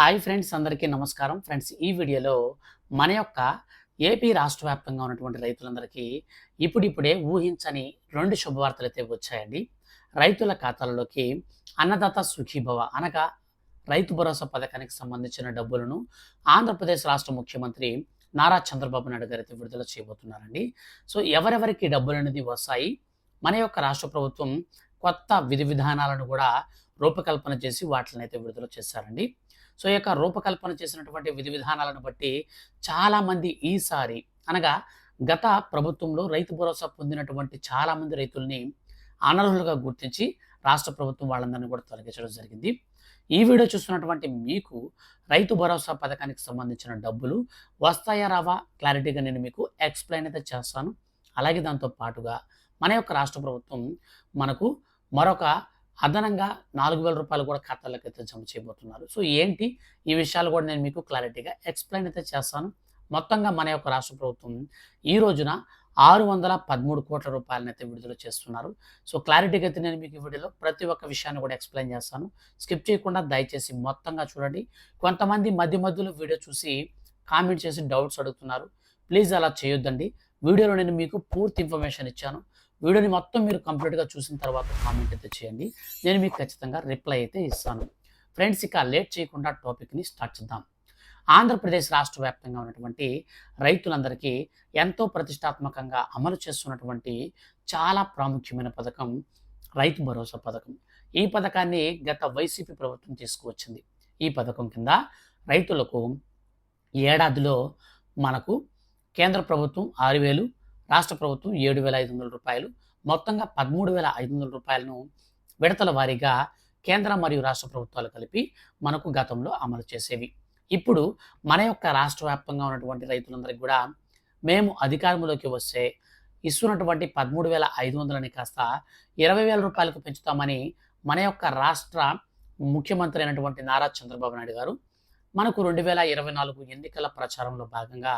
Hi friends అందరికీ నమస్కారం. Friends ఈ వీడియోలో మన యొక్క ఏపీ రాష్ట్ర వ్యాప్తంగా ఉన్నటువంటి రైతులందరికీ ఇప్పుడిప్పుడే ఊహించని రెండు శుభవార్తలు అయితే వచ్చాయండి. రైతుల ఖాతాలలోకి అన్నదాత సుఖీభవ అనగా రైతు భరోసా పథకానికి సంబంధించిన డబ్బులను ఆంధ్రప్రదేశ్ రాష్ట్ర ముఖ్యమంత్రి నారా చంద్రబాబు నాయుడు గారు అయితే విడుదల చేయబోతున్నారండి. సో ఎవరెవరికి డబ్బులు అనేది వస్తాయి? మన యొక్క రాష్ట్ర ప్రభుత్వం కొత్త విధి విధానాలను కూడా రూపకల్పన చేసి వాటిని అయితే విడుదల చేశారండి. సో ఈ యొక్క రూపకల్పన చేసినటువంటి విధి విధానాలను బట్టి చాలామంది ఈసారి అనగా గత ప్రభుత్వంలో రైతు భరోసా పొందినటువంటి చాలామంది రైతుల్ని అనర్హులుగా గుర్తించి రాష్ట్ర ప్రభుత్వం వాళ్ళందరినీ కూడా తొలగించడం జరిగింది. ఈ వీడియో చూస్తున్నటువంటి మీకు రైతు భరోసా పథకానికి సంబంధించిన డబ్బులు వస్తాయా రావా? క్లారిటీగా నేను మీకు ఎక్స్ప్లెయిన్ అయితే చేస్తాను. అలాగే దాంతో పాటుగా మన యొక్క రాష్ట్ర ప్రభుత్వం మనకు మరొక అదనంగా నాలుగు వేల రూపాయలు కూడా ఖాతాలకు అయితే జమ చేయబోతున్నారు. సో ఏంటి? ఈ విషయాలు కూడా నేను మీకు క్లారిటీగా ఎక్స్ప్లెయిన్ అయితే చేస్తాను. మొత్తంగా మన యొక్క రాష్ట్ర ప్రభుత్వం ఈ రోజున ఆరు వందల పదమూడు కోట్ల రూపాయలను అయితే విడుదల చేస్తున్నారు. సో క్లారిటీగా అయితే నేను మీకు ఈ వీడియోలో ప్రతి ఒక్క విషయాన్ని కూడా ఎక్స్ప్లెయిన్ చేస్తాను. స్కిప్ చేయకుండా దయచేసి మొత్తంగా చూడండి. కొంతమంది మధ్య మధ్యలో వీడియో చూసి కామెంట్ చేసి డౌట్స్ అడుగుతున్నారు. ప్లీజ్ అలా చేయొద్దండి. వీడియోలో నేను మీకు పూర్తి ఇన్ఫర్మేషన్ ఇచ్చాను. వీడియోని మొత్తం మీరు కంప్లీట్గా చూసిన తర్వాత కామెంట్ అయితే చేయండి. నేను మీకు ఖచ్చితంగా రిప్లై అయితే ఇస్తాను. ఫ్రెండ్స్ ఇక లేట్ చేయకుండా టాపిక్ని స్టార్ట్ చేద్దాం. ఆంధ్రప్రదేశ్ రాష్ట్ర వ్యాప్తంగా ఉన్నటువంటి రైతులందరికీ ఎంతో ప్రతిష్టాత్మకంగా అమలు చేస్తున్నటువంటి చాలా ప్రాముఖ్యమైన పథకం రైతు భరోసా పథకం. ఈ పథకాన్ని గత వైసీపీ ప్రభుత్వం తీసుకువచ్చింది. ఈ పథకం కింద రైతులకు ఏడాదిలో మనకు కేంద్ర ప్రభుత్వం ఆరు వేలు రాష్ట్ర ప్రభుత్వం ఏడు వేల ఐదు వందల రూపాయలు మొత్తంగా పదమూడు వేల ఐదు వందల రూపాయలను విడతల వారీగా కేంద్ర మరియు రాష్ట్ర ప్రభుత్వాలు కలిపి మనకు గతంలో అమలు చేసేవి. ఇప్పుడు మన యొక్క రాష్ట్ర వ్యాప్తంగా ఉన్నటువంటి రైతులందరికీ కూడా మేము అధికారంలోకి వస్తే ఇస్తున్నటువంటి పదమూడు వేల ఐదు వందలని కాస్త ఇరవై వేల రూపాయలకు పెంచుతామని మన యొక్క రాష్ట్ర ముఖ్యమంత్రి అయినటువంటి నారా చంద్రబాబు నాయుడు గారు మనకు రెండు వేల ఇరవై నాలుగు ఎన్నికల ప్రచారంలో భాగంగా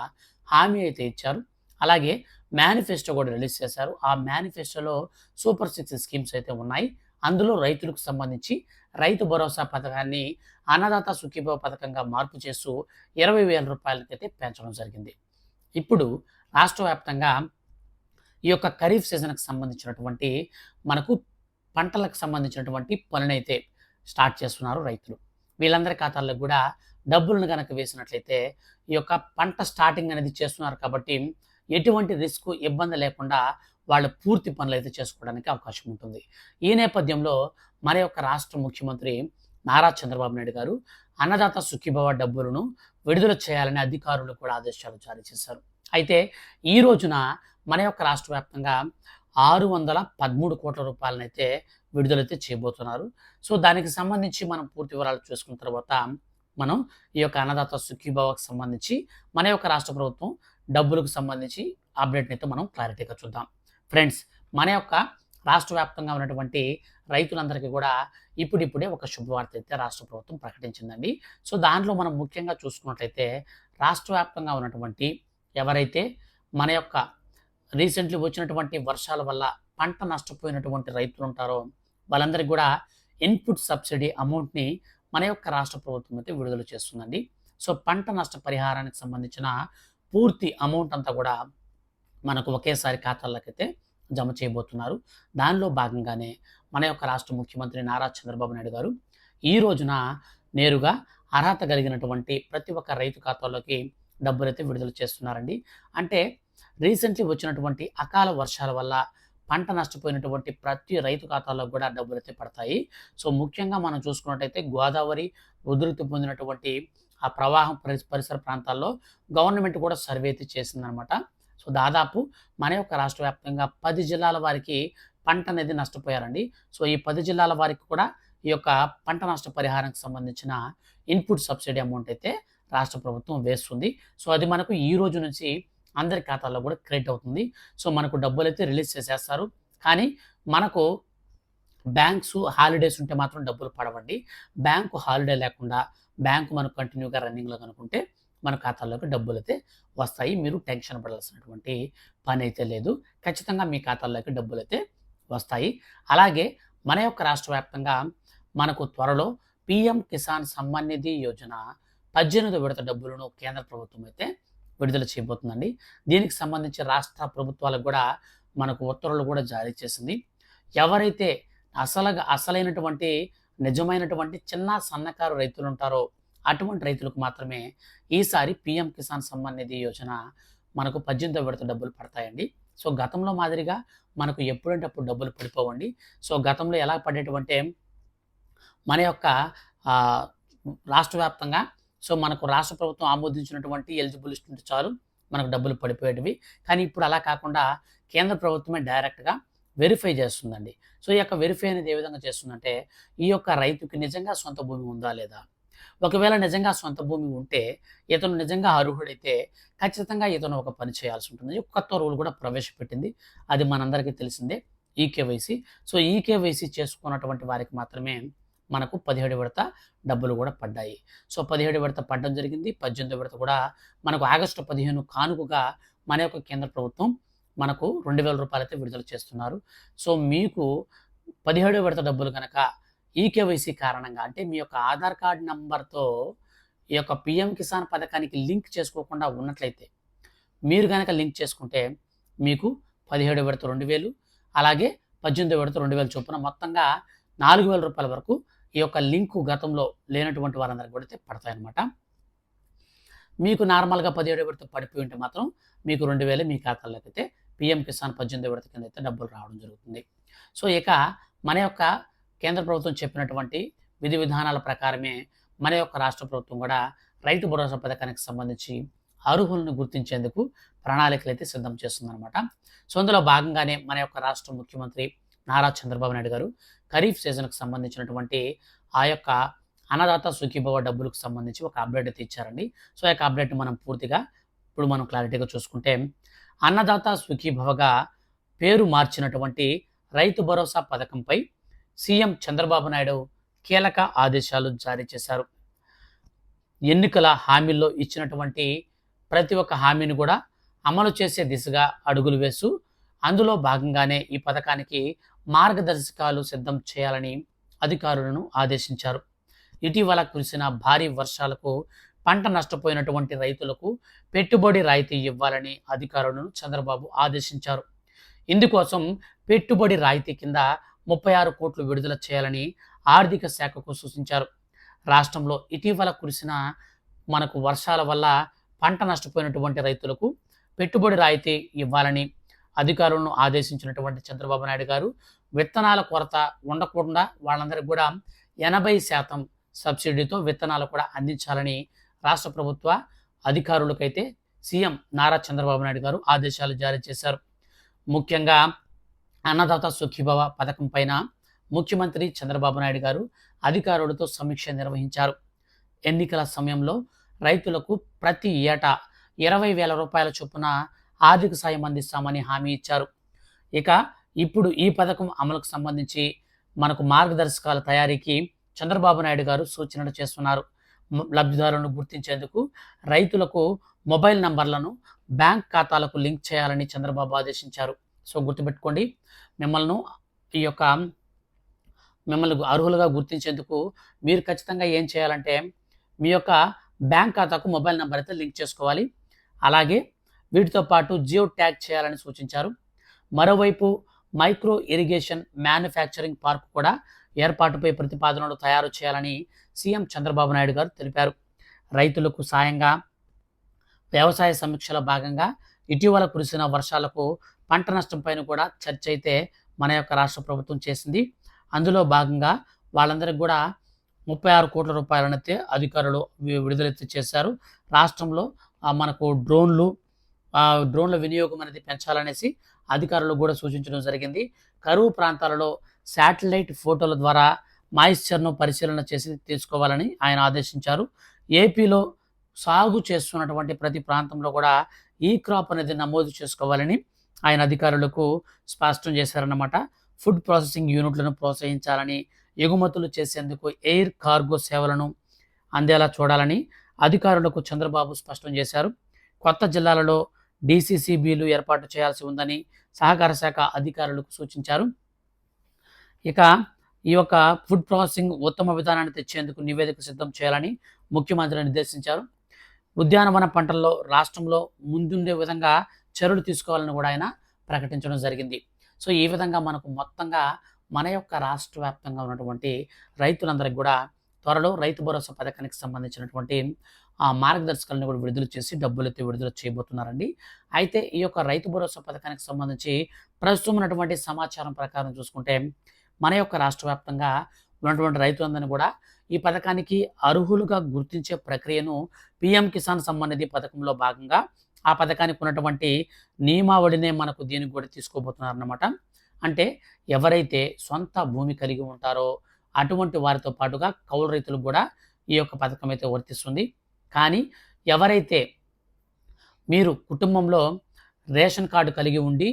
హామీ అయితే ఇచ్చారు. అలాగే మేనిఫెస్టో కూడా రిలీజ్ చేశారు. ఆ మేనిఫెస్టోలో సూపర్ సిక్స్ స్కీమ్స్ అయితే ఉన్నాయి. అందులో రైతులకు సంబంధించి రైతు భరోసా పథకాన్ని అన్నదాత సుఖీభవ పథకంగా మార్పు చేస్తూ ఇరవై వేల రూపాయలకైతే పెంచడం జరిగింది. ఇప్పుడు రాష్ట్ర వ్యాప్తంగా ఈ యొక్క ఖరీఫ్ సీజన్కి సంబంధించినటువంటి మనకు పంటలకు సంబంధించినటువంటి పనులైతే స్టార్ట్ చేస్తున్నారు రైతులు. వీళ్ళందరి ఖాతాల్లో కూడా డబ్బులను కనుక వేసినట్లయితే ఈ యొక్క పంట స్టార్టింగ్ అనేది చేస్తున్నారు కాబట్టి ఎటువంటి రిస్క్ ఇబ్బంది లేకుండా వాళ్ళు పూర్తి పనులు అయితే చేసుకోవడానికి అవకాశం ఉంటుంది. ఈ నేపథ్యంలో మన యొక్క రాష్ట్ర ముఖ్యమంత్రి నారా చంద్రబాబు నాయుడు గారు అన్నదాత సుఖీభవ డబ్బులను విడుదల చేయాలని అధికారులు కూడా ఆదేశాలు జారీ చేశారు. అయితే ఈ రోజున మన యొక్క రాష్ట్ర వ్యాప్తంగా ఆరు వందల పదమూడు కోట్ల రూపాయలనైతే విడుదలైతే చేయబోతున్నారు. సో దానికి సంబంధించి మనం పూర్తి వివరాలు చూసుకున్న తర్వాత మనం ఈ యొక్క అన్నదాత సుఖీభావకు సంబంధించి మన యొక్క రాష్ట్ర ప్రభుత్వం డబ్బులకు సంబంధించి అప్డేట్ని అయితే మనం క్లారిటీగా చూద్దాం. ఫ్రెండ్స్ మన యొక్క రాష్ట్ర వ్యాప్తంగా ఉన్నటువంటి రైతులందరికీ కూడా ఇప్పుడిప్పుడే ఒక శుభవార్త అయితే రాష్ట్ర ప్రభుత్వం ప్రకటించిందండి. సో దాంట్లో మనం ముఖ్యంగా చూసుకున్నట్లయితే రాష్ట్ర వ్యాప్తంగా ఉన్నటువంటి ఎవరైతే మన యొక్క రీసెంట్లీ వచ్చినటువంటి వర్షాల వల్ల పంట నష్టపోయినటువంటి రైతులు ఉంటారో వాళ్ళందరికీ కూడా ఇన్పుట్ సబ్సిడీ అమౌంట్ని మన యొక్క రాష్ట్ర ప్రభుత్వం అయితే విడుదల చేస్తుందండి. సో పంట నష్ట పరిహారానికి సంబంధించిన పూర్తి అమౌంట్ అంతా కూడా మనకు ఒకేసారి ఖాతాలకైతే జమ చేయబోతున్నారు. దానిలో భాగంగానే మన యొక్క రాష్ట్ర ముఖ్యమంత్రి నారా చంద్రబాబు నాయుడు గారు ఈ రోజున నేరుగా అర్హత కలిగినటువంటి ప్రతి ఒక్క రైతు ఖాతాలోకి డబ్బులైతే విడుదల చేస్తున్నారండి. అంటే రీసెంట్లీ వచ్చినటువంటి అకాల వర్షాల వల్ల పంట నష్టపోయినటువంటి ప్రతి రైతు ఖాతాలో కూడా డబ్బులు అయితే పడతాయి. సో ముఖ్యంగా మనం చూసుకున్నట్టయితే గోదావరి ఉధృతి పొందినటువంటి ఆ ప్రవాహం పరిసర ప్రాంతాల్లో గవర్నమెంట్ కూడా సర్వే అయితే చేసిందనమాట. సో దాదాపు మన యొక్క రాష్ట్ర వ్యాప్తంగా పది జిల్లాల వారికి పంట అనేది నష్టపోయారండి. సో ఈ పది జిల్లాల వారికి కూడా ఈ యొక్క పంట నష్ట పరిహారానికి సంబంధించిన ఇన్పుట్ సబ్సిడీ అమౌంట్ అయితే రాష్ట్ర ప్రభుత్వం వేస్తుంది. సో అది మనకు ఈ రోజు నుంచి అందరి ఖాతాల్లో కూడా క్రెడిట్ అవుతుంది. సో మనకు డబ్బులు అయితే రిలీజ్ చేసేస్తారు. కానీ మనకు బ్యాంక్స్ హాలిడేస్ ఉంటే మాత్రం డబ్బులు పడవండి. బ్యాంకు హాలిడే లేకుండా బ్యాంకు మనకు కంటిన్యూగా రన్నింగ్లో కనుకుంటే మన ఖాతాల్లోకి డబ్బులు అయితే వస్తాయి. మీరు టెన్షన్ పడాల్సినటువంటి పని అయితే లేదు. ఖచ్చితంగా మీ ఖాతాల్లోకి డబ్బులు అయితే వస్తాయి. అలాగే మన యొక్క రాష్ట్ర వ్యాప్తంగా మనకు త్వరలో పిఎం కిసాన్ సమ్మాన్ నిధి యోజన పద్దెనిమిది విడత డబ్బులను కేంద్ర ప్రభుత్వం అయితే విడుదల చేయబోతుందండి. దీనికి సంబంధించి రాష్ట్ర ప్రభుత్వాలకు కూడా మనకు ఉత్తర్వులు కూడా జారీ చేసింది. ఎవరైతే అసలుగా అసలైనటువంటి నిజమైనటువంటి చిన్న సన్నకారు రైతులు ఉంటారో అటువంటి రైతులకు మాత్రమే ఈసారి పిఎం కిసాన్ సమ్మాన్ నిధి యోజన మనకు పద్దెనిమిదో విడత డబ్బులు పడతాయండి. సో గతంలో మాదిరిగా మనకు ఎప్పుడంటే అప్పుడు డబ్బులు పడిపోవండి. సో గతంలో ఎలా పడేటువంటి మన యొక్క రాష్ట్ర వ్యాప్తంగా సో మనకు రాష్ట్ర ప్రభుత్వం ఆమోదించినటువంటి ఎలిజిబుల్ ఉంటే చాలు మనకు డబ్బులు పడిపోయేటివి. కానీ ఇప్పుడు అలా కాకుండా కేంద్ర ప్రభుత్వమే డైరెక్ట్గా వెరిఫై చేస్తుందండి. సో ఈ యొక్క వెరిఫై అనేది ఏ విధంగా చేస్తుందంటే ఈ యొక్క రైతుకి నిజంగా సొంత భూమి ఉందా లేదా? ఒకవేళ నిజంగా సొంత భూమి ఉంటే ఇతను నిజంగా అర్హుడైతే ఖచ్చితంగా ఇతను ఒక పని చేయాల్సి ఉంటుంది. కొత్త రూల్ కూడా ప్రవేశపెట్టింది. అది మనందరికీ తెలిసిందే. ఈకేవైసీ సో ఈకేవైసీ చేసుకున్నటువంటి వారికి మాత్రమే మనకు పదిహేడు విడత డబ్బులు కూడా పడ్డాయి. సో పదిహేడు విడత పడడం జరిగింది. పద్దెనిమిది విడత కూడా మనకు ఆగస్టు పదిహేను కానుకగా మన యొక్క కేంద్ర ప్రభుత్వం మనకు రెండు వేల రూపాయలు అయితే విడుదల చేస్తున్నారు. సో మీకు పదిహేడు విడత డబ్బులు కనుక ఈకేవైసీ కారణంగా అంటే మీ యొక్క ఆధార్ కార్డ్ నంబర్తో ఈ యొక్క పిఎం కిసాన్ పథకానికి లింక్ చేసుకోకుండా ఉన్నట్లయితే మీరు కనుక లింక్ చేసుకుంటే మీకు పదిహేడు విడత రెండు వేలు అలాగే పద్దెనిమిది విడత రెండు వేలు చొప్పున మొత్తంగా నాలుగు వేల రూపాయల వరకు ఈ యొక్క లింకు గతంలో లేనటువంటి వారందరికి కూడా అయితే పడతాయన్నమాట. మీకు నార్మల్గా పదిహేడు విడత పడిపోయి ఉంటే మాత్రం మీకు రెండు వేలు మీ ఖాతాలోకి అయితే పిఎం కిసాన్ పద్దెనిమిది విడత కింద అయితే డబ్బులు రావడం జరుగుతుంది. సో ఇక మన యొక్క కేంద్ర ప్రభుత్వం చెప్పినటువంటి విధి విధానాల ప్రకారమే మన యొక్క రాష్ట్ర ప్రభుత్వం కూడా రైతు భరోసా పథకానికి సంబంధించి అర్హులను గుర్తించేందుకు ప్రణాళికలు అయితే సిద్ధం చేస్తుందన్నమాట. సో అందులో భాగంగానే మన యొక్క రాష్ట్ర ముఖ్యమంత్రి నారా చంద్రబాబు నాయుడు గారు ఖరీఫ్ సీజన్కు సంబంధించినటువంటి ఆ యొక్క అన్నదాత సుఖీభవ డబ్బులకు సంబంధించి ఒక అప్డేట్ అయితే ఇచ్చారండి. సో ఆ యొక్క అప్డేట్ మనం పూర్తిగా ఇప్పుడు మనం క్లారిటీగా చూసుకుంటే అన్నదాత సుఖీభవగా పేరు మార్చినటువంటి రైతు భరోసా పథకంపై సీఎం చంద్రబాబు నాయుడు కీలక ఆదేశాలు జారీ చేశారు. ఎన్నికల హామీల్లో ఇచ్చినటువంటి ప్రతి ఒక్క హామీని కూడా అమలు చేసే దిశగా అడుగులు వేస్తూ అందులో భాగంగానే ఈ పథకానికి మార్గదర్శకాలు సిద్ధం చేయాలని అధికారులను ఆదేశించారు. ఇటీవల కురిసిన భారీ వర్షాలకు పంట నష్టపోయినటువంటి రైతులకు పెట్టుబడి రాయితీ ఇవ్వాలని అధికారులను చంద్రబాబు ఆదేశించారు. ఇందుకోసం పెట్టుబడి రాయితీ కింద ముప్పై ఆరు కోట్లు విడుదల చేయాలని ఆర్థిక శాఖకు సూచించారు. రాష్ట్రంలో ఇటీవల కురిసిన మనకు వర్షాల వల్ల పంట నష్టపోయినటువంటి రైతులకు పెట్టుబడి రాయితీ ఇవ్వాలని అధికారులను ఆదేశించినటువంటి చంద్రబాబు నాయుడు గారు విత్తనాల కొరత ఉండకుండా వాళ్ళందరికీ కూడా ఎనభై శాతం సబ్సిడీతో విత్తనాలు కూడా అందించాలని రాష్ట్ర ప్రభుత్వ అధికారులకైతే సీఎం నారా చంద్రబాబు నాయుడు గారు ఆదేశాలు జారీ చేశారు. ముఖ్యంగా అన్నదాత సుఖీభవ పథకం పైన ముఖ్యమంత్రి చంద్రబాబు నాయుడు గారు అధికారులతో సమీక్ష నిర్వహించారు. ఎన్నికల సమయంలో రైతులకు ప్రతి ఏటా ఇరవై వేల రూపాయల చొప్పున ఆర్థిక సాయం అందిస్తామని హామీ ఇచ్చారు. ఇక ఇప్పుడు ఈ పథకం అమలుకు సంబంధించి మనకు మార్గదర్శకాల తయారీకి చంద్రబాబు నాయుడు గారు సూచనలు చేస్తున్నారు. లబ్ధిదారులను గుర్తించేందుకు రైతులకు మొబైల్ నంబర్లను బ్యాంక్ ఖాతాలకు లింక్ చేయాలని చంద్రబాబు ఆదేశించారు. సో గుర్తుపెట్టుకోండి మిమ్మల్ని ఈ యొక్క మిమ్మల్ని అర్హులుగా గుర్తించేందుకు మీరు ఖచ్చితంగా ఏం చేయాలంటే మీ యొక్క బ్యాంక్ ఖాతాకు మొబైల్ నెంబర్ అయితే లింక్ చేసుకోవాలి. అలాగే వీటితో పాటు జియో ట్యాగ్ చేయాలని సూచించారు. మరోవైపు మైక్రో ఇరిగేషన్ మ్యానుఫ్యాక్చరింగ్ పార్క్ కూడా ఏర్పాటుపై ప్రతిపాదనలు తయారు చేయాలని సీఎం చంద్రబాబు నాయుడు గారు తెలిపారు. రైతులకు సాయంగా వ్యవసాయ సమీక్షలో భాగంగా ఇటీవల కురిసిన వర్షాలకు పంట నష్టంపైన కూడా చర్చ అయితే మన యొక్క రాష్ట్ర ప్రభుత్వం చేసింది. అందులో భాగంగా వాళ్ళందరికీ కూడా ముప్పై ఆరు కోట్ల రూపాయలనైతే అధికారులు వి- విడుదలైతే చేశారు. రాష్ట్రంలో మనకు డ్రోన్లు డ్రోన్ల వినియోగం అనేది పెంచాలనేసి అధికారులు కూడా సూచించడం జరిగింది. కరువు ప్రాంతాలలో శాటిలైట్ ఫోటోల ద్వారా మాయిశ్చర్ను పరిశీలన చేసి తీసుకోవాలని ఆయన ఆదేశించారు. ఏపీలో సాగు చేస్తున్నటువంటి ప్రతి ప్రాంతంలో కూడా ఈ క్రాప్ అనేది నమోదు చేసుకోవాలని ఆయన అధికారులకు స్పష్టం చేశారన్నమాట. ఫుడ్ ప్రాసెసింగ్ యూనిట్లను ప్రోత్సహించాలని ఎగుమతులు చేసేందుకు ఎయిర్ కార్గో సేవలను అందేలా చూడాలని అధికారులకు చంద్రబాబు స్పష్టం చేశారు. కొత్త జిల్లాలలో డీసీసీబీలు ఏర్పాటు చేయాల్సి ఉందని సహకార శాఖ అధికారులకు సూచించారు. ఇక ఈ యొక్క ఫుడ్ ప్రాసెసింగ్ ఉత్తమ విధానాన్ని తెచ్చేందుకు నివేదిక సిద్ధం చేయాలని ముఖ్యమంత్రి నిర్దేశించారు. ఉద్యానవన పంటల్లో రాష్ట్రంలో ముందుండే విధంగా చర్యలు తీసుకోవాలని కూడా ఆయన ప్రకటించడం జరిగింది. సో ఈ విధంగా మనకు మొత్తంగా మన యొక్క రాష్ట్ర వ్యాప్తంగా ఉన్నటువంటి రైతులందరికీ కూడా త్వరలో రైతు భరోసా పథకానికి సంబంధించినటువంటి ఆ మార్గదర్శకాలను కూడా విడుదల చేసి డబ్బులు అయితే విడుదల చేయబోతున్నారండి. అయితే ఈ యొక్క రైతు భరోసా పథకానికి సంబంధించి ప్రస్తుతం ఉన్నటువంటి సమాచారం ప్రకారం చూసుకుంటే మన యొక్క రాష్ట్ర వ్యాప్తంగా ఉన్నటువంటి రైతులందరినీ కూడా ఈ పథకానికి అర్హులుగా గుర్తించే ప్రక్రియను పిఎం కిసాన్ సంబంధిత పథకంలో భాగంగా ఆ పథకానికి ఉన్నటువంటి నియమావళినే మనకు దీనికి కూడా తీసుకోబోతున్నారన్నమాట. అంటే ఎవరైతే సొంత భూమి కలిగి ఉంటారో అటువంటి వారితో పాటుగా కౌలు రైతులకు కూడా ఈ యొక్క పథకం అయితే వర్తిస్తుంది. కానీ ఎవరైతే మీరు కుటుంబంలో రేషన్ కార్డు కలిగి ఉండి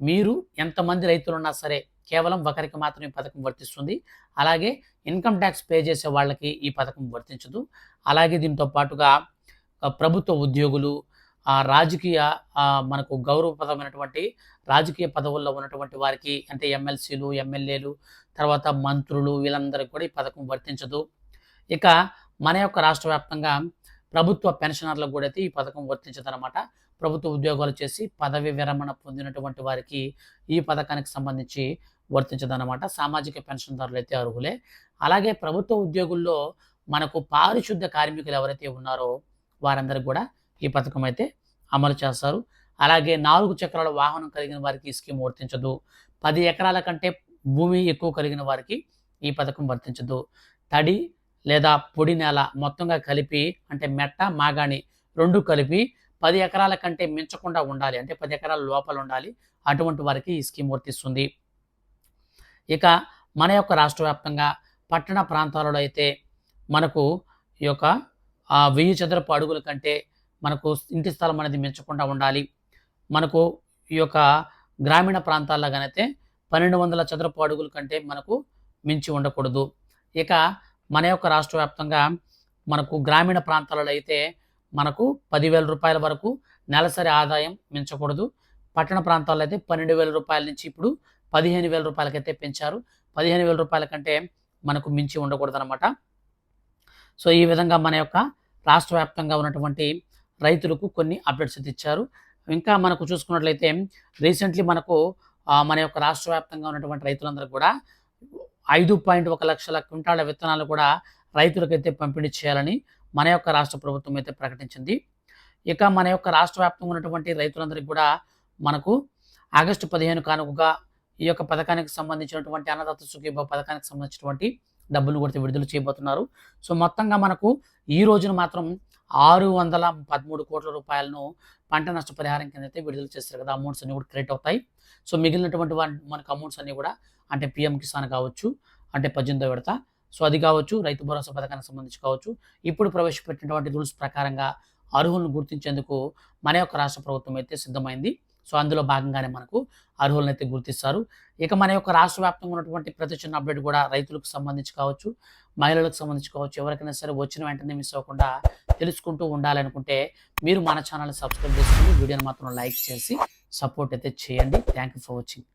మీరు ఎంతమంది రైతులు ఉన్నా సరే కేవలం ఒకరికి మాత్రమే ఈ పథకం వర్తిస్తుంది. అలాగే ఇన్కమ్ ట్యాక్స్ పే చేసే వాళ్ళకి ఈ పథకం వర్తించదు. అలాగే దీంతో పాటుగా ప్రభుత్వ ఉద్యోగులు రాజకీయ మనకు గౌరవప్రదమైనటువంటి రాజకీయ పదవుల్లో ఉన్నటువంటి వారికి అంటే ఎమ్మెల్సీలు ఎమ్మెల్యేలు తర్వాత మంత్రులు వీళ్ళందరికీ కూడా ఈ పథకం వర్తించదు. ఇక మన యొక్క రాష్ట్ర వ్యాప్తంగా ప్రభుత్వ పెన్షనర్లకు కూడా అయితే ఈ పథకం వర్తించదనమాట ప్రభుత్వ ఉద్యోగాలు చేసి పదవి విరమణ పొందినటువంటి వారికి ఈ పథకానికి సంబంధించి వర్తించదన్నమాట. సామాజిక పెన్షన్దారులు అయితే అర్హులే. అలాగే ప్రభుత్వ ఉద్యోగుల్లో మనకు పారిశుద్ధ కార్మికులు ఎవరైతే ఉన్నారో వారందరికీ కూడా ఈ పథకం అయితే అమలు చేస్తారు. అలాగే నాలుగు చక్రాల వాహనం కలిగిన వారికి ఈ స్కీమ్ వర్తించదు. పది ఎకరాల కంటే భూమి ఎక్కువ కలిగిన వారికి ఈ పథకం వర్తించదు. తడి లేదా పొడి నేల మొత్తంగా కలిపి అంటే మెట్ట మాగాణి రెండు కలిపి పది ఎకరాల కంటే మించకుండా ఉండాలి. అంటే పది ఎకరాల లోపల ఉండాలి. అటువంటి వారికి ఈ స్కీమ్ వర్తిస్తుంది. ఇక మన యొక్క రాష్ట్ర వ్యాప్తంగా పట్టణ ప్రాంతాలలో అయితే మనకు ఈ యొక్క వెయ్యి చదరపు అడుగుల కంటే మనకు ఇంటి స్థలం అనేది మించకుండా ఉండాలి. మనకు ఈ యొక్క గ్రామీణ ప్రాంతాల్లో కనైతే పన్నెండు వందల చదరపు అడుగుల కంటే మనకు మించి ఉండకూడదు. ఇక మన యొక్క రాష్ట్ర వ్యాప్తంగా మనకు గ్రామీణ ప్రాంతాలలో అయితే మనకు పదివేల రూపాయల వరకు నెలసరి ఆదాయం మించకూడదు. పట్టణ ప్రాంతాల్లో అయితే పన్నెండు వేల రూపాయల నుంచి ఇప్పుడు పదిహేను వేల రూపాయలకైతే పెంచారు. పదిహేను వేల రూపాయల కంటే మనకు మించి ఉండకూడదు అనమాట సో ఈ విధంగా మన యొక్క రాష్ట్ర వ్యాప్తంగా ఉన్నటువంటి రైతులకు కొన్ని అప్డేట్స్ అయితే ఇచ్చారు. ఇంకా మనకు చూసుకున్నట్లయితే రీసెంట్లీ మనకు మన యొక్క రాష్ట్ర వ్యాప్తంగా ఉన్నటువంటి రైతులందరూ కూడా ఐదు పాయింట్ ఒక లక్షల క్వింటాల విత్తనాలు కూడా రైతులకైతే పంపిణీ చేయాలని మన యొక్క రాష్ట్ర ప్రభుత్వం అయితే ప్రకటించింది. ఇక మన యొక్క రాష్ట్ర వ్యాప్తంగా ఉన్నటువంటి రైతులందరికీ కూడా మనకు ఆగస్టు పదిహేను కానుకగా ఈ యొక్క పథకానికి సంబంధించినటువంటి అన్నదాత సుఖీభ పథకానికి సంబంధించినటువంటి డబ్బులు కూడా విడుదల చేయబోతున్నారు. సో మొత్తంగా మనకు ఈ రోజున మాత్రం ఆరు వందల పదమూడు కోట్ల రూపాయలను పంట నష్టపరిహారం కింద అయితే విడుదల చేస్తారు కదా. అమౌంట్స్ అన్ని కూడా క్రియేట్ అవుతాయి. సో మిగిలినటువంటి మనకు అమౌంట్స్ అన్ని కూడా అంటే పిఎం కిసాన్ కావచ్చు అంటే పద్దెనిమిదో విడత సో అది కావచ్చు రైతు భరోసా పథకానికి సంబంధించి కావచ్చు ఇప్పుడు ప్రవేశపెట్టినటువంటి రూల్స్ ప్రకారంగా అర్హులను గుర్తించేందుకు మన యొక్క రాష్ట్ర ప్రభుత్వం అయితే సిద్ధమైంది. సో అందులో భాగంగానే మనకు అర్హులను అయితే గుర్తిస్తారు. ఇక మన యొక్క రాష్ట్ర వ్యాప్తంగా ఉన్నటువంటి ప్రతి చిన్న అప్డేట్ కూడా రైతులకు సంబంధించి కావచ్చు మహిళలకు సంబంధించి కావచ్చు ఎవరికైనా సరే వచ్చిన వెంటనే మిస్ అవ్వకుండా తెలుసుకుంటూ ఉండాలనుకుంటే మీరు మన ఛానల్ సబ్స్క్రైబ్ చేసుకుని వీడియోని మాత్రం లైక్ చేసి సపోర్ట్ అయితే చేయండి. Thank you for watching.